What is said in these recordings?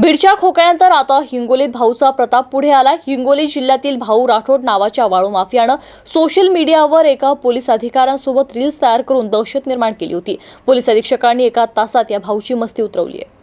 बीडच्या खोकल्यानंतर आता हिंगोलीत भाऊचा प्रताप पुढे आला हिंगोली जिल्ह्यातील भाऊ राठोड नावाच्या वाळू माफियानं सोशल मीडियावर एका पोलीस अधिकाऱ्यांसोबत रील्स तयार करून दहशत निर्माण केली होती. पोलीस अधीक्षकांनी एका तासात या भाऊची मस्ती उतरवली आहे.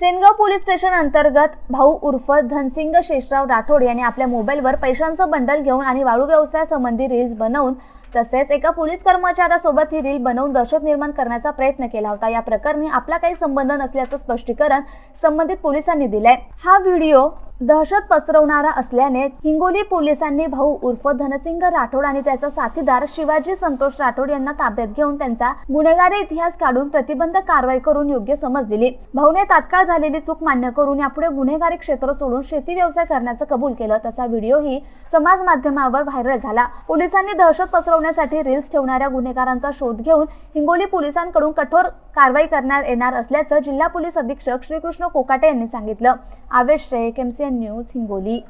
सेनगाव पोलीस स्टेशन अंतर्गत भाऊ उर्फ धनसिंग शेषराव राठोड यांनी आपल्या मोबाईलवर पैशांचं बंडल घेऊन आणि वाळू व्यवसायासंबंधी रील्स बनवून तसेच एका पोलीस कर्मचाऱ्यासोबत ही रील बनवून दहशत निर्माण करण्याचा प्रयत्न केला होता. या प्रकरणी आपला काही संबंध नसल्याचं स्पष्टीकरण संबंधित पोलिसांनी दिलंय. हा व्हिडिओ दहशत पसरवणारा असल्याने हिंगोली पोलिसांनी भाऊ उर्फ धनसिंग राठोड आणि त्याचा साथीदार शिवाजी संतोष राठोड यांना ताब्यात घेऊन त्यांचा गुन्हेगारी इतिहास काढून प्रतिबंधक कारवाई करून योग्य समज दिली. भाऊने तात्काळ झालेली चूक मान्य करून यापुढे गुन्हेगारी क्षेत्र सोडून शेती व्यवसाय करण्याचं कबूल केलं. तसा व्हिडिओही समाज माध्यमावर व्हायरल झाला. पोलिसांनी दहशत पसरवण्यासाठी रील्स ठेवणाऱ्या गुन्हेगारांचा शोध घेऊन हिंगोली पोलिसांकडून कठोर कारवाई करण्यात येणार असल्याचं जिल्हा पोलीस अधीक्षक श्रीकृष्ण कोकाटे यांनी सांगितलं. Awesh Shaikh MCN news Hingoli.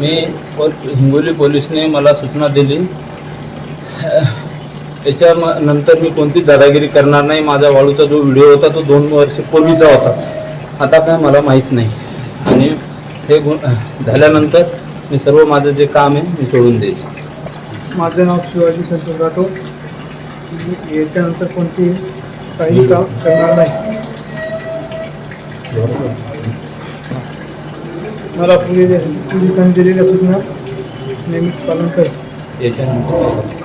मी हिंगोली पोलिसने मला सूचना दिली. त्याच्या म- नंतर मी कोणतीच दादागिरी करणार नाही. माझा वाळूचा जो व्हिडिओ होता तो दोन वर्ष पूर्वीचा होता. आता काय मला माहीत नाही. आणि हे गुण झाल्यानंतर मी सर्व माझं जे काम आहे मी सोडून देईन. माझं नाव शिवाजी संतोष राठोड. मी याच्यानंतर कोणती काही काम करणार नाही. मला पुढे पोलिसांनी दिलेल्या सूचना नेहमीच पालन करेल याच्यानंतर